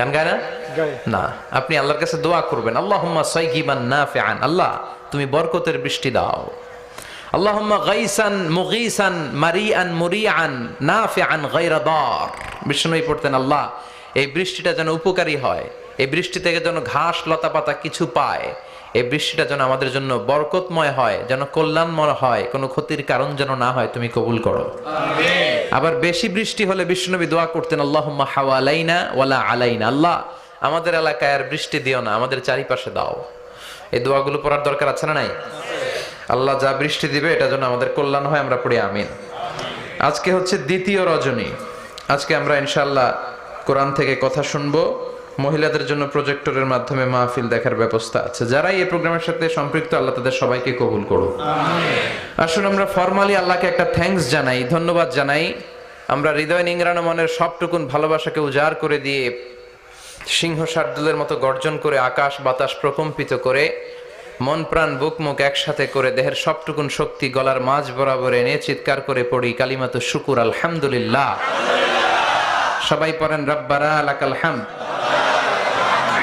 গান গায় না? না। আপনি আল্লাহর কাছে দোয়া করবেন। আল্লাহ সাইগিবান নাফিআন। আল্লাহ তুমি বরকতের বৃষ্টি দাও। আল্লাহুম্মা গাইসান মুগীসান দার। বিষ্ণুই পড়তেন আল্লাহ এই বৃষ্টিটা যেন উপকারী হয়। এই বৃষ্টি থেকে যেন ঘাস লতা পাতা কিছু পায়। এই বৃষ্টিটা যেন আমাদের জন্য বরকতময় হয় যেন কল্যাণময় হয় কোনো ক্ষতির কারণ যেন না হয় তুমি কবুল করো। আবার বেশি বৃষ্টি হলে বিষ্ণুনবী দোয়া করতেন আল্লাহুম্মা হাওয়ালাইনা ওয়ালা আলাইনা। আল্লাহ আমাদের এলাকায় আর বৃষ্টি দিও না আমাদের চারিপাশে দাও। এই দোয়াগুলো পড়ার দরকার আছে না নাই? আল্লাহ যা বৃষ্টি দিবে এটা যেন আমাদের কল্যাণ হয় আমরা পড়ি আমিন। আজকে হচ্ছে দ্বিতীয় রজনী। আজকে আমরা ইনশাল্লাহ কোরআন থেকে কথা শুনব। মহিলাদের জন্য প্রজেক্টরের মাধ্যমে মাহফিল দেখার ব্যবস্থা আছে। যারাই এই প্রোগ্রামের সাথে সম্পৃক্ত আল্লাহ তাদের সবাইকে কবুল করুক। আসুন আমরা ফর্মালি আল্লাহকে একটা থ্যাঙ্কস জানাই ধন্যবাদ জানাই। আমরা হৃদয় নিংরানো মনের সবটুকুন ভালোবাসাকে উজাড় করে দিয়ে সিংহ শার্দুলের মতো গর্জন করে আকাশ বাতাস প্রকম্পিত করে মন প্রাণ বুক মুখ একসাথে করে দেহের সবটুকুন শক্তি গলার মাঝ বরাবর এনে চিৎকার করে পড়ি কালিমাত শুকুর আলহামদুলিল্লাহ। সবাই পড়েন রব্বারা লাকাল হামদ।